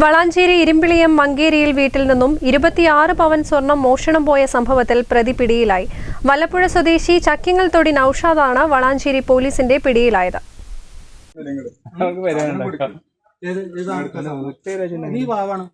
വളാഞ്ചേരി ഇരുമ്പിളിയം മങ്കേരിയിൽ വീട്ടിൽ നിന്നും ഇരുപത്തിയാറ് പവൻ സ്വർണം മോഷണം പോയ സംഭവത്തിൽ പ്രതി പിടിയിലായി. മലപ്പുഴ സ്വദേശി ചക്കിങ്ങൽ തൊടി നൌഷാദാണ് വളാഞ്ചേരി പോലീസിന്റെ പിടിയിലായത്. നീ പാവാണ്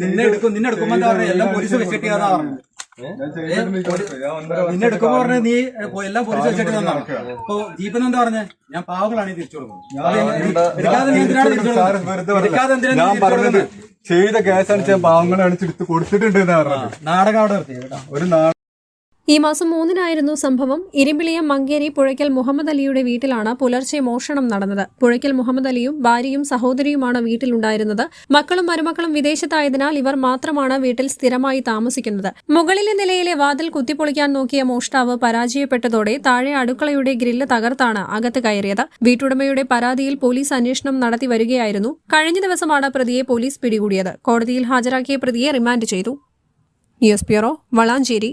നിന്നെ എടുക്കും. നിന്നെ എടുക്കുമ്പോ എന്താ പറഞ്ഞ എല്ലാം പോലീസ് വെച്ചിട്ട് നിന്നെ എടുക്കുമ്പോ പറഞ്ഞ നീ എല്ലാം പോലീസ് വെച്ചിട്ട് തന്നാണ് ഇപ്പൊ ദീപൻ എന്താ പറഞ്ഞേ? ഞാൻ പാവങ്ങളാണ് ഈ തിരിച്ചു കൊടുക്കുന്നത്? ചെയ്ത കേസാണ് ഞാൻ പാവങ്ങളെ അടിച്ചെടുത്ത് കൊടുത്തിട്ടുണ്ട് നാടകം അവിടെ കേട്ടോ. ഒരു നാ ഈ മാസം മൂന്നിനായിരുന്നു സംഭവം. ഇരുമ്പിളിയം മങ്കേരി പുഴയ്ക്കൽ മുഹമ്മദ് അലിയുടെ വീട്ടിലാണ് പുലർച്ചെ മോഷണം നടന്നത്. പുഴയ്ക്കൽ മുഹമ്മദ് അലിയും ഭാര്യയും സഹോദരിയുമാണ് വീട്ടിലുണ്ടായിരുന്നത്. മക്കളും മരുമക്കളും വിദേശത്തായതിനാൽ ഇവർ മാത്രമാണ് വീട്ടിൽ സ്ഥിരമായി താമസിക്കുന്നത്. മുകളിലെ നിലയിലെ വാതിൽ കുത്തിപ്പൊളിക്കാൻ നോക്കിയ മോഷ്ടാവ് പരാജയപ്പെട്ടതോടെ താഴെ അടുക്കളയുടെ ഗ്രില്ല് തകർത്താണ് അകത്ത് കയറിയത്. വീട്ടുടമയുടെ പരാതിയിൽ പോലീസ് അന്വേഷണം നടത്തി വരികയായിരുന്നു. കഴിഞ്ഞ ദിവസമാണ് പ്രതിയെ പോലീസ് പിടികൂടിയത്. കോടതിയിൽ ഹാജരാക്കിയ പ്രതിയെ റിമാൻഡ് ചെയ്തു. News bureau Valanchery.